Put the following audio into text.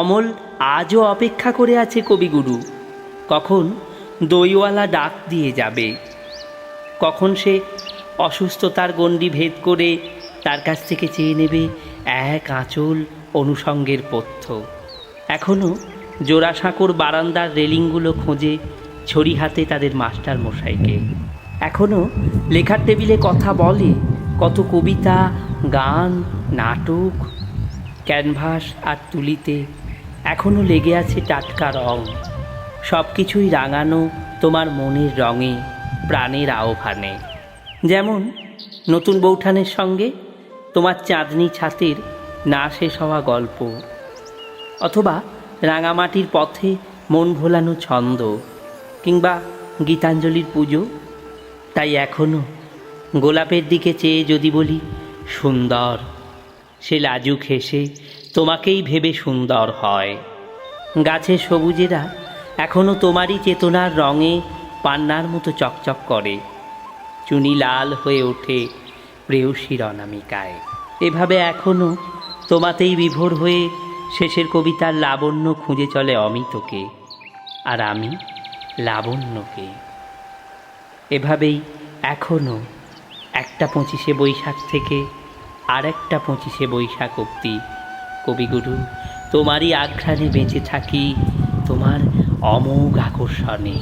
অমল আজও অপেক্ষা করে আছে কবিগুরু। কখন দইওয়ালা ডাক দিয়ে যাবে। কখন সে অসুস্থতার গণ্ডি ভেদ করে তার কাছ থেকে চেয়ে নেবে এক আঁচল অনুষঙ্গের পথ্য। এখনও জোড়াসাঁকোর বারান্দার রেলিংগুলো খোঁজে ছড়ি হাতে তাদের মাস্টার মশাইকে। এখনও লেখার টেবিলে কথা বলে কত কবিতা, গান, নাটক, ক্যানভাস আর তুলিতে এখনও লেগে আছে টাটকা রং। সব কিছুই রাঙানো তোমার মনের রঙে, প্রাণের আহ্বানে। যেমন নতুন বৌঠানের সঙ্গে তোমার চাঁদনি ছাতের না শেষ হওয়া গল্প, অথবা রাঙামাটির পথে মন ভোলানো ছন্দ, কিংবা গীতাঞ্জলির পুজো। তাই এখনও গোলাপের দিকে চেয়ে যদি বলি সুন্দর সে লাজুক হেসে, তোমাকেই ভেবে সুন্দর হয়। গাছে সবুজেরা এখনও তোমারই চেতনার রঙে পান্নার মতো চকচক করে। চুনি লাল হয়ে ওঠে প্রেয়সীর অনামিকায় এভাবে এখনও তোমাতেই বিভোর হয়ে শেষের কবিতার লাবণ্য খুঁজে চলে অমিতকে আর আমি লাবণ্যকে। এভাবেই এখনও একটা পঁচিশে বৈশাখ থেকে আর একটা পঁচিশে বৈশাখ অব্দি কবিগুরু তোমারই আঘ্রাণে বেঁচে থাকি তোমার অমোঘ আকর্ষণে।